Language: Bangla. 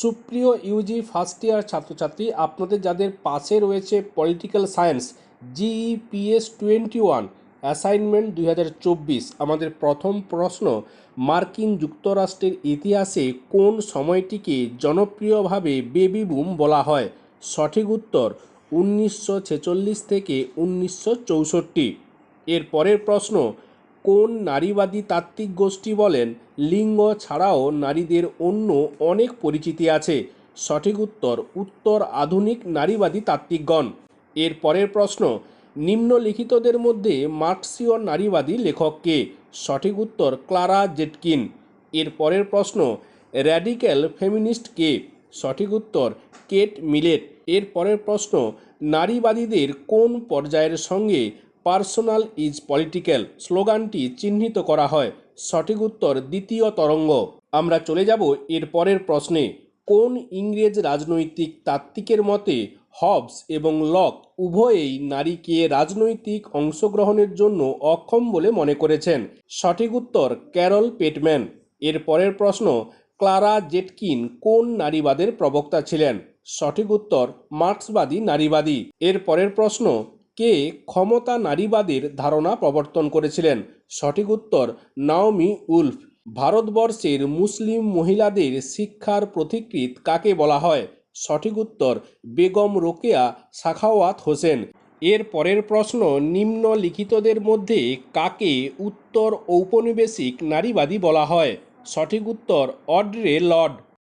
সুপ্রিয় ইউজি ফার্স্ট ইয়ার ছাত্রছাত্রী, আপনাদের যাদের পাশে রয়েছে political science, GEPS twenty one, assignment দুই হাজার চব্বিশ, আমাদের প্রথম প্রশ্ন, মার্কিন যুক্তরাষ্ট্রের ইতিহাসে কোন সময়টিকে জনপ্রিয়ভাবে বেবি বুম বলা হয়? সঠিক উত্তর, উনিশশো ছেচল্লিশ থেকে উনিশশো চৌষট্টি। এর পরের প্রশ্ন কোন নারীবাদী তাত্ত্বিক গোষ্ঠী বলেন, লিঙ্গ ছাড়াও নারীদের অন্য অনেক পরিচিতি আছে। সঠিক উত্তর উত্তর আধুনিক নারীবাদী তাত্ত্বিকগণ। এর পরের প্রশ্ন, নিম্নলিখিতদের মধ্যে মার্কসীয় নারীবাদী লেখক কে? সঠিক উত্তর, ক্লারা জেটকিন। এর পরের প্রশ্ন, র্যাডিক্যাল ফেমিনিস্ট কে? সঠিক উত্তর, কেট মিলেট। এর পরের প্রশ্ন, নারীবাদীদের কোন পর্যায়ের সঙ্গে পার্সোনাল ইজ পলিটিক্যাল স্লোগানটি চিহ্নিত করা হয়। সঠিক উত্তর দ্বিতীয় তরঙ্গ। আমরা চলে যাব এর পরের প্রশ্নে। কোন ইংরেজ রাজনৈতিক তাত্ত্বিকের মতে হবস এবং লক উভয়েই নারীকে রাজনৈতিক অংশগ্রহণের জন্য অক্ষম বলে মনে করেছেন? সঠিক উত্তর ক্যারল পেটম্যান। এর পরের প্রশ্ন, ক্লারা জেটকিন কোন নারীবাদের প্রবক্তা ছিলেন? সঠিক উত্তর, মার্ক্সবাদী নারীবাদী। এর পরের প্রশ্ন কে ক্ষমতা নারীবাদের ধারণা প্রবর্তন করেছিলেন? সঠিক উত্তর, নাওমি উলফ। ভারতবর্ষের মুসলিম মহিলাদের শিক্ষার প্রতিকৃত কাকে বলা হয়? সঠিক উত্তর, বেগম রোকেয়া সাখাওয়াত হোসেন। এর পরের প্রশ্ন, নিম্নলিখিতদের মধ্যে কাকে উত্তর ঔপনিবেশিক নারীবাদী বলা হয়? সঠিক উত্তর, অড্রে লর্ড।